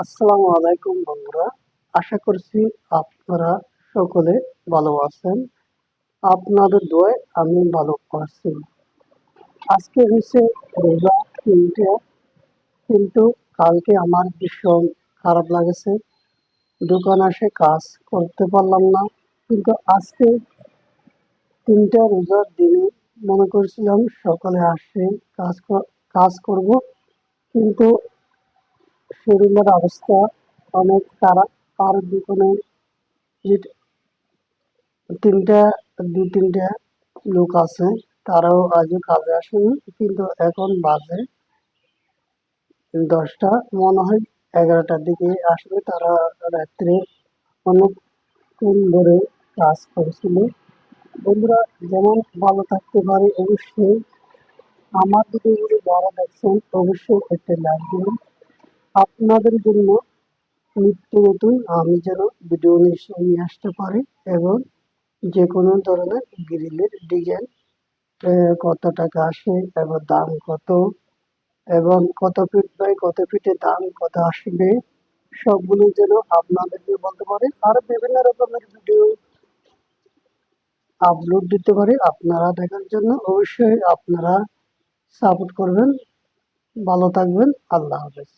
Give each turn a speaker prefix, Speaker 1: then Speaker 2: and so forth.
Speaker 1: আসসালামু আলাইকুম বন্ধুরা। আশা করছি আপনারা সকলে ভালো আছেন। আপনাদের দোয়ায় আমি ভালো আছি। আজকে হয়েছে রোজা কিন্তু কালকে আমার ভীষণ খারাপ লাগেছে। দোকান আসে কাজ করতে পারলাম না, কিন্তু আজকে তিনটা রোজার দিনে মনে করছিলাম সকালে আসে কাজ কাজ করব, কিন্তু শরীরের অবস্থা অনেক খারাপ। আর দোকানে তিনটা, দু, তিনটা লোক আছে। তারাও আজও কাজে আসেনি। কিন্তু এখন বাজে দশটা। মনে হয় এগারোটার দিকে আসবে। তারা রাত্রে অনেকক্ষণ ধরে কাজ করেছিল। বন্ধুরা, যেমন ভালো থাকতে পারে, অবশ্যই আমার ভিডিওগুলো যারা দেখছেন, অবশ্যই একটা লাইক দিবেন। আপনাদের জন্য নিত্য নতুন আমি যেন ভিডিও নিয়ে আসতে পারি এবং যে কোনো ধরনের গ্রিলের ডিজাইন কত টাকা আসে এবং দাম কত এবং কত ফিট বাই কত ফিটে দাম কত আসবে, সবগুলো যেন আপনাদেরকে বলতে পারি। আর বিভিন্ন রকমের ভিডিও আপলোড দিতে পারি। আপনারা দেখার জন্য অবশ্যই আপনারা সাপোর্ট করবেন। ভালো থাকবেন। আল্লাহ হাফেজ।